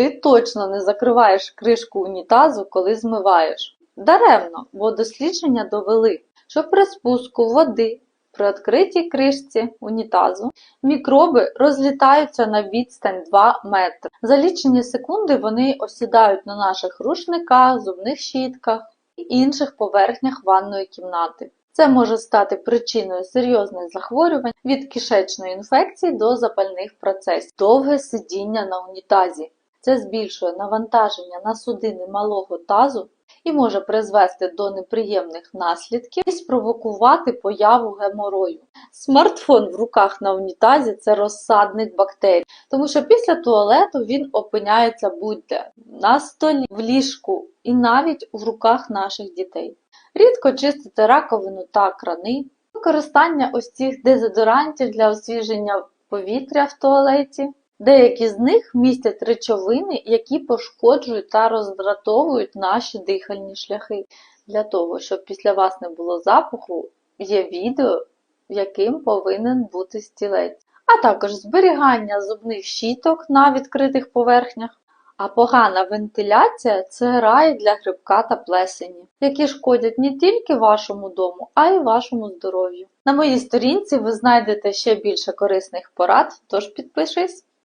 Ти точно не закриваєш кришку унітазу, коли змиваєш. Даремно, бо дослідження довели, що при спуску води при відкритій кришці унітазу мікроби розлітаються на відстань 2 метри. За лічені секунди вони осідають на наших рушниках, зубних щітках і інших поверхнях ванної кімнати. Це може стати причиною серйозних захворювань від кишечної інфекції до запальних процесів, довге сидіння на унітазі. Це збільшує навантаження на судини малого тазу і може призвести до неприємних наслідків і спровокувати появу геморою. Смартфон в руках на унітазі це розсадник бактерій, тому що після туалету він опиняється будь-де на столі, в ліжку і навіть в руках наших дітей. Рідко чистити раковину та крани, використання ось цих дезодорантів для освіження повітря в туалеті. Деякі з них містять речовини, які пошкоджують та роздратовують наші дихальні шляхи. Для того, щоб після вас не було запаху, є відео, яким повинен бути стілець, а також зберігання зубних щіток на відкритих поверхнях. А погана вентиляція це рай для грибка та плесені, які шкодять не тільки вашому дому, а й вашому здоров'ю. На моїй сторінці ви знайдете ще більше корисних порад, тож підпишись.